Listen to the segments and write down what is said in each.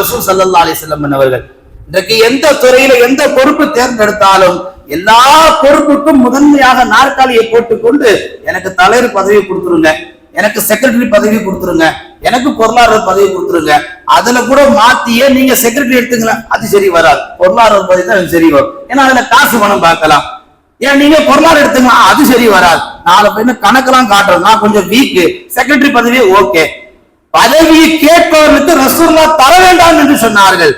ரசூல் சல்லா அலிசல்லம் அவர்கள் இன்றைக்கு எந்த துறையில எந்த பொறுப்பு தேர்ந்தெடுத்தாலும் எல்லா பொறுப்புக்கும் முதன்மையாக நாற்காலியை போட்டுக்கொண்டு எனக்கு தலைவர் பதவி கொடுத்துருங்க எனக்கு செக்ரட்டரி பதவி கொடுத்துருங்க எனக்கு பொருளாளர் பதவி கொடுத்துருங்க. அதுல கூட மாத்தியே நீங்க செக்ரட்டரி எடுத்துக்கலாம் அது சரி வராது. பொருளாளர் பதவி தான் சரி வரும். ஏன்னா அதுல காசு பணம் பார்க்கலாம். ஏன் நீங்க பொருளாதாரம் எடுத்துக்கலாம் அது சரி வராது. நாலு பேர் கணக்கெல்லாம் காட்டுறோம். நான் கொஞ்சம் வீக்கு செக்ரட்டரி பதவி ஓகே பதவியை கேட்பவர்களுக்கு ரசூல்லா தர வேண்டாம் என்று சொன்னார்கள்.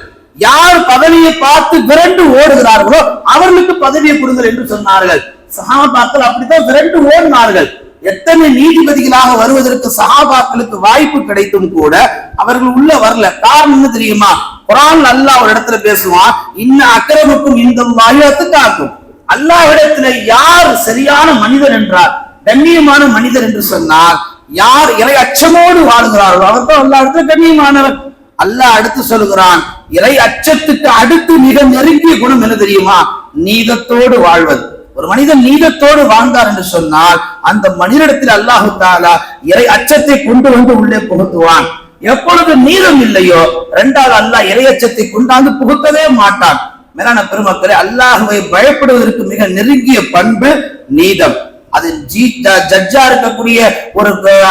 யார் பதவியை பார்த்து விரண்டு ஓடுகிறார்களோ அவர்களுக்கு பதவியை கொடுங்கள் என்று சொன்னார்கள். சகாபாக்கள் அப்படித்தான் விரண்டு ஓடினார்கள். எத்தனை நீதிபதிகளாக வருவதற்கு சஹாபாக்களுக்கு வாய்ப்பு கிடைத்தும் கூட அவர்கள் உள்ள வரல. காரணம் என்ன தெரியுமா? குரான் அல்லாஹ் ஒரு இடத்துல பேசுவான் இன்ன அக்கிரமுக்கும் இந்த வாயத்து காக்கும். அல்லாஹ்விடத்துல யார் சரியான மனிதர் என்றார் கண்ணியமான மனிதர் என்று சொன்னார். யார் இறை அச்சமோடு வாழ்கிறார்களோ அவர் தான் அல்லாஹ்விடத்துல கண்ணியமானவர். அல்லாஹ் அடுத்து சொல்கிறான் இறை அச்சத்துக்கு அடுத்து மிக நெருங்கிய குணம் என்ன தெரியுமா? நீதத்தோடு வாழ்வது. ஒரு மனிதன் நீதத்தோடு வாழ்ந்தார் என்று சொன்னால் அந்த மனிதனிடத்தில் அல்லாஹு தாலா இறை அச்சத்தை கொண்டு வந்து உள்ளே புகுத்துவான். எப்பொழுது நீதம் இல்லையோ இரண்டாவது அல்லாஹ் இறை அச்சத்தை கொண்டாந்து புகுத்தவே மாட்டான். மேலான பெருமக்களே அல்லாஹுவை பயப்படுவதற்கு மிக நெருங்கிய பண்பு நீதம். அது ஜி ஜட்ஜா இருக்கக்கூடிய ஒரு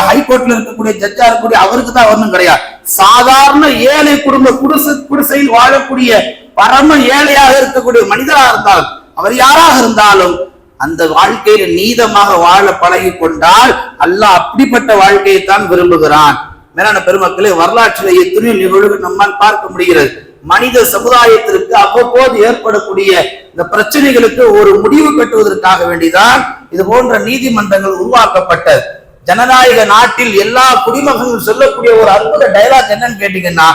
ஹைகோர்ட்ல இருக்கக்கூடிய ஜட்ஜா இருக்கக்கூடிய அவருக்கு தான் வரணும் கிடையாது. சாதாரண ஏழை குடும்ப குடிசை குடிசையில் வாழக்கூடிய பரம ஏழையாக இருக்கக்கூடிய மனிதராக இருந்தாலும் அவர் யாராக இருந்தாலும் அந்த வாழ்க்கையில நீதமாக வாழ பழகி கொண்டால் அல்லாஹ் அப்படிப்பட்ட வாழ்க்கையை தான் விரும்புகிறான். மேலான பெருமக்களே வரலாற்றில் எத்தனையோ நிகழ்வுகள் நம்மால் பார்க்க முடிகிறது. மனித சமுதாயத்திற்கு அவ்வப்போது ஏற்படக்கூடிய இந்த பிரச்சனைகளுக்கு ஒரு முடிவு கட்டுவதற்காக வேண்டிதான் இது போன்ற நீதிமன்றங்கள் உருவாக்கப்பட்டது ஜனநாயக நாட்டில் எல்லா குடிமகனும் சொல்லக்கூடிய ஒரு அற்புத டைலாக் என்னன்னு கேட்டீங்கன்னா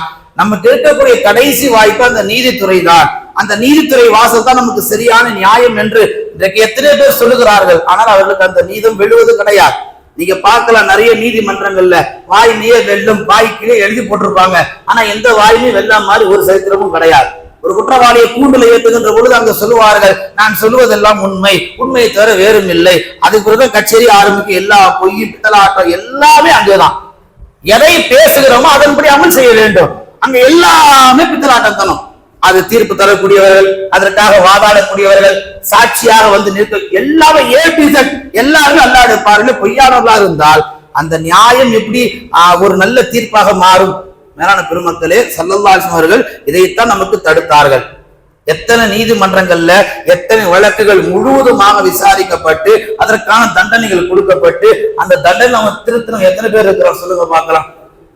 நமக்கு இருக்கக்கூடிய கடைசி வாய்ப்பு அந்த நீதித்துறை தான் அந்த நீதித்துறை வாசல் தான் நமக்கு சரியான நியாயம் என்று இன்றைக்கு எத்தனை பேர் சொல்லுகிறார்கள். ஆனால் அவர்களுக்கு அந்த நீதம் வெல்லுவது கிடையாது. நீங்க பார்க்கலாம் நிறைய நீதிமன்றங்கள்ல வாய் நீயே வெல்லும் வாய் கீழே எழுதி போட்டிருப்பாங்க. ஆனா எந்த வாயுமே வெல்லாம் மாதிரி ஒரு சரித்திரமும் கிடையாது. ஒரு குற்றவாளியை கூண்டுல ஏற்றுகின்ற பொழுது அங்கு சொல்லுவார்கள் நான் சொல்லுவதெல்லாம் உண்மை. உண்மையை தவிர வேறும் இல்லை. அதுக்கு பிறகு கச்சேரி ஆரம்பிக்க எல்லா பொய் பித்தலாட்டம் எல்லாமே அங்கேதான். எதை பேசுகிறோமோ அதன்படி அமல் செய்ய வேண்டும். அங்க எல்லாமே பித்தலாட்டம் தனம் அது தீர்ப்பு தரக்கூடியவர்கள் அதற்காக வாதாடக்கூடியவர்கள் சாட்சியாக வந்து நிற்க எல்லாமே ஏ டு எல்லாருமே அல்லாஹ் பொய்யானவர்களாக இருந்தால் அந்த நியாயம் எப்படி ஆஹ், ஒரு நல்ல தீர்ப்பாக மாறும்? மேலான பெருமக்களே சல்லல்லாசம் அவர்கள் இதைத்தான் நமக்கு தடுத்தார்கள். எத்தனை நீதிமன்றங்கள்ல எத்தனை வழக்குகள் முழுவதுமாக விசாரிக்கப்பட்டு அதற்கான தண்டனைகள் கொடுக்கப்பட்டு அந்த தண்டனை நம்ம திருத்தணும். எத்தனை பேர் இருக்கிறோம் சொல்லுங்க பார்க்கலாம்.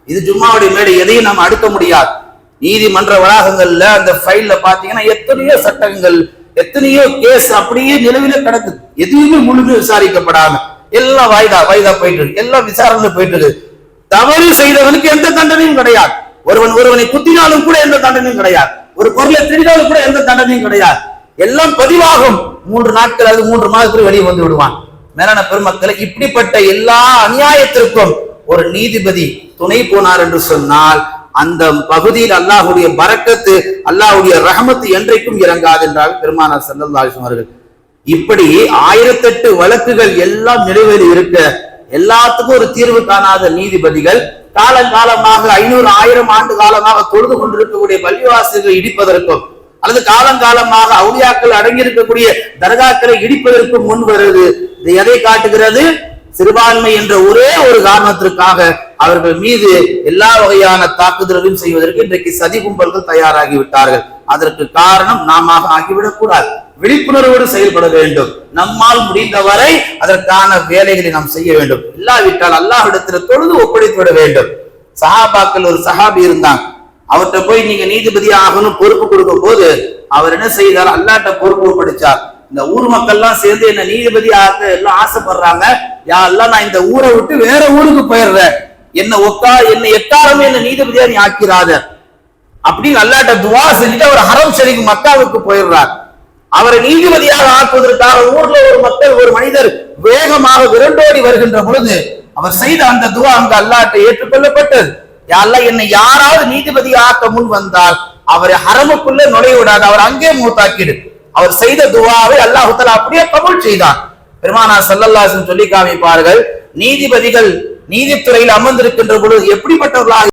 இது ஜும்மாவுடைய மேடை எதையும் நாம் அடுக்க முடியாது. நீதிமன்ற வளாகங்கள்ல அந்த ஃபைல்ல பாத்தீங்கன்னா எத்தனையோ சட்டங்கள் எத்தனையோ கேஸ் அப்படியே நிலவில கிடக்குது. எதுவுமே முழுமையாக விசாரிக்கப்படாம. எல்லாம் வாய்தா வாய்தா போயிட்டு இருக்கு. எல்லாம் விசாரணை போயிட்டு இருக்கு. தவறு செய்தவனுக்கு எந்த தண்டனையும் கிடையாது. ஒருவன் ஒருவனை குத்தினாலும் கூட எந்த தண்டனையும் கிடையாது. ஒரு பொருளை திருடினாலும் கூட எந்த தண்டனையும் கிடையாது. எல்லாம் பதிவாகும். மூன்று நாட்கள் அது மூன்று மாதத்துக்கு வெளியே வந்து விடுவான். மேலான பெருமக்களை இப்படிப்பட்ட எல்லா அநியாயத்திற்கும் ஒரு நீதிபதி துணை போனார் என்று சொன்னால் அந்த பகுதியில் அல்லாஹுடைய பறக்கத்து அல்லாஹுடைய ரஹமத்து என்றைக்கும் இறங்காது என்றால் பெருமானார் ஸல்லல்லாஹு அவர்கள். இப்படி ஆயிரத்தெட்டு வழக்குகள் எல்லாம் நிறைவேறி இருக்க எல்லாத்துக்கும் ஒரு தீர்வு காணாத நீதிபதிகள் காலங்காலமாக ஐநூறு ஆயிரம் ஆண்டு காலமாக தொழுது கொண்டிருக்கக்கூடிய பள்ளிவாசல்களை இடிப்பதற்கும் அல்லது காலங்காலமாக அவுளியாக்கள் அடங்கியிருக்கக்கூடிய தர்காக்களை இடிப்பதற்கும் முன் வருது. இது எதை காட்டுகிறது? சிறுபான்மை என்ற ஒரே ஒரு காரணத்திற்காக அவர்கள் மீது எல்லா வகையான தாக்குதல்களையும் செய்வதற்கு இன்றைக்கு சதி கும்பல்கள் தயாராகி விட்டார்கள் அதற்கு காரணம் நாம ஆகிவிடக் கூடாது விழிப்புணர்வோடு செயல்பட வேண்டும். நம்மால் முடிந்தவரை அதற்கான வேலைகளை நாம் செய்ய வேண்டும். இல்லாவிட்டால் அல்லாஹிடத்தில் தொழுது ஒப்படைத்து விட வேண்டும். சஹாபாக்கள் ஒரு சஹாபி இருந்தாங்க அவர்கிட்ட போய் நீங்க நீதிபதி ஆகணும் பொறுப்பு கொடுக்கும் போது அவர் என்ன செய்தார்? அல்லாட்ட பொறுப்பு ஒப்படைச்சார். இந்த ஊர் மக்கள்லாம் சேர்ந்து என்ன நீதிபதி ஆக எல்லாம் ஆசைப்படுறாங்க. யா எல்லாம் நான் இந்த ஊரை விட்டு வேற ஊருக்கு போயிடுறேன். என்ன ஒக்கா என்ன எக்காலமே என்ன நீதிபதியா நீ ஆக்கிறாத அப்படின்னு அல்லாட்ட துவா செஞ்சுட்டு அவர் ஹரம் ஷரீஃப் மக்காவுக்கு போயிடுறார். அவரை நீதிபதியாக ஆக்குவதற்காக ஊர்ல ஒரு மக்கள் ஒரு மனிதர் வேகமாக விரண்டோடி வருகின்ற பொழுது அவர் செய்த அந்த துவா அங்கு அல்லாட்டை ஏற்றுக்கொள்ளப்பட்டது. யாரெல்லாம் என்னை யாராவது நீதிபதி ஆக்க முன் வந்தால் அவரை ஹரமுக்குள்ள நுழைய விடாது அவர் அங்கே மூத்தாக்கிடு. அவர் செய்த துவாவை அல்லாஹுத்தலா அப்படியே கபூல் செய்தார். பெருமானா சல்லல்லாசன் சொல்லி காமிப்பார்கள் நீதிபதிகள் நீதித்துறையில் அமர்ந்திருக்கின்ற பொழுது எப்படிப்பட்டவர்களாக